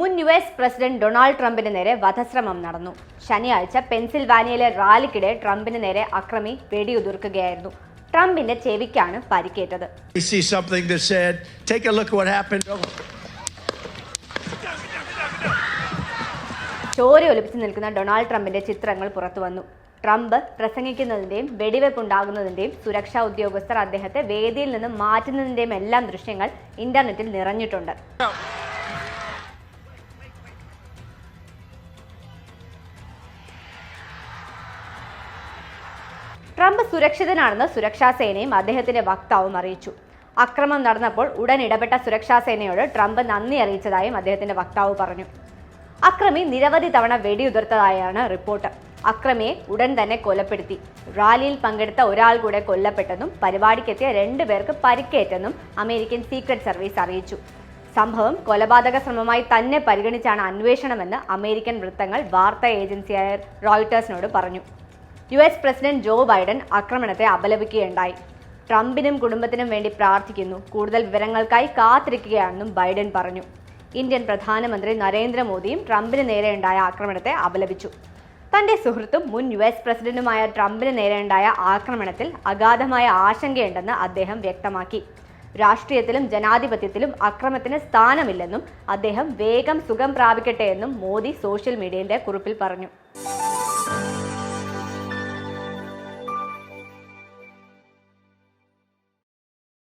മുൻ U S president Donald ട്രംപിന് നേരെ വധശ്രമം നടന്നു. ശനിയാഴ്ച പെൻസിൽവാനിയയിലെ റാലിക്കിടെ ട്രംപിന് നേരെ അക്രമി വെടിയുതിർക്കുകയായിരുന്നു. ട്രംപിന്റെ ചെവിക്കാണ് പരിക്കേറ്റത്. ചോരയൊലിപ്പിച്ച് നിൽക്കുന്ന ഡൊണാൾഡ് ട്രംപിന്റെ ചിത്രങ്ങൾ പുറത്തു വന്നു. ട്രംപ് പ്രസംഗിക്കുന്നതിന്റെയും വെടിവെപ്പ് ഉണ്ടാകുന്നതിന്റെയും സുരക്ഷാ ഉദ്യോഗസ്ഥർ അദ്ദേഹത്തെ വേദിയിൽ നിന്ന് മാറ്റുന്നതിന്റെയും എല്ലാം ദൃശ്യങ്ങൾ ഇന്റർനെറ്റിൽ നിറഞ്ഞിട്ടുണ്ട്. ട്രംപ് സുരക്ഷിതനാണെന്ന് സുരക്ഷാ സേനയും അദ്ദേഹത്തിന്റെ വക്താവും അറിയിച്ചു. അക്രമം നടന്നപ്പോൾ ഉടൻ ഇടപെട്ട സുരക്ഷാ സേനയോട് ട്രംപ് നന്ദി അറിയിച്ചതായും അദ്ദേഹത്തിന്റെ വക്താവ് പറഞ്ഞു. അക്രമി നിരവധി തവണ വെടിയുതിർത്തതായാണ് റിപ്പോർട്ട്. അക്രമിയെ ഉടൻ തന്നെ കൊലപ്പെടുത്തി. റാലിയിൽ പങ്കെടുത്ത ഒരാൾ കൂടെ കൊല്ലപ്പെട്ടെന്നും പരിപാടിക്കെത്തിയ രണ്ടു പേർക്ക് പരിക്കേറ്റെന്നും അമേരിക്കൻ സീക്രട്ട് സർവീസ് അറിയിച്ചു. സംഭവം കൊലപാതക ശ്രമമായി തന്നെ പരിഗണിച്ചാണ് അന്വേഷണമെന്ന് അമേരിക്കൻ വൃത്തങ്ങൾ വാർത്താ ഏജൻസിയായ റോയിട്ടേഴ്സിനോട് പറഞ്ഞു. U S president Joe Biden ആക്രമണത്തെ അപലപിക്കുകയുണ്ടായി. ട്രംപിനും കുടുംബത്തിനും വേണ്ടി പ്രാർത്ഥിക്കുന്നു. കൂടുതൽ വിവരങ്ങൾക്കായി കാത്തിരിക്കുകയാണെന്നും ബൈഡൻ പറഞ്ഞു. ഇന്ത്യൻ പ്രധാനമന്ത്രി നരേന്ദ്രമോദിയും ട്രംപിന് നേരെയുണ്ടായ ആക്രമണത്തെ അപലപിച്ചു. തന്റെ സുഹൃത്തും മുൻ യു എസ് പ്രസിഡന്റുമായ ട്രംപിന് നേരെയുണ്ടായ ആക്രമണത്തിൽ അഗാധമായ ആശങ്കയുണ്ടെന്ന് അദ്ദേഹം വ്യക്തമാക്കി. രാഷ്ട്രീയത്തിലും ജനാധിപത്യത്തിലും അക്രമത്തിന് സ്ഥാനമില്ലെന്നും അദ്ദേഹം വേഗം സുഖം പ്രാപിക്കട്ടെ എന്നും മോദി സോഷ്യൽ മീഡിയയിലെ കുറിപ്പിൽ പറഞ്ഞു.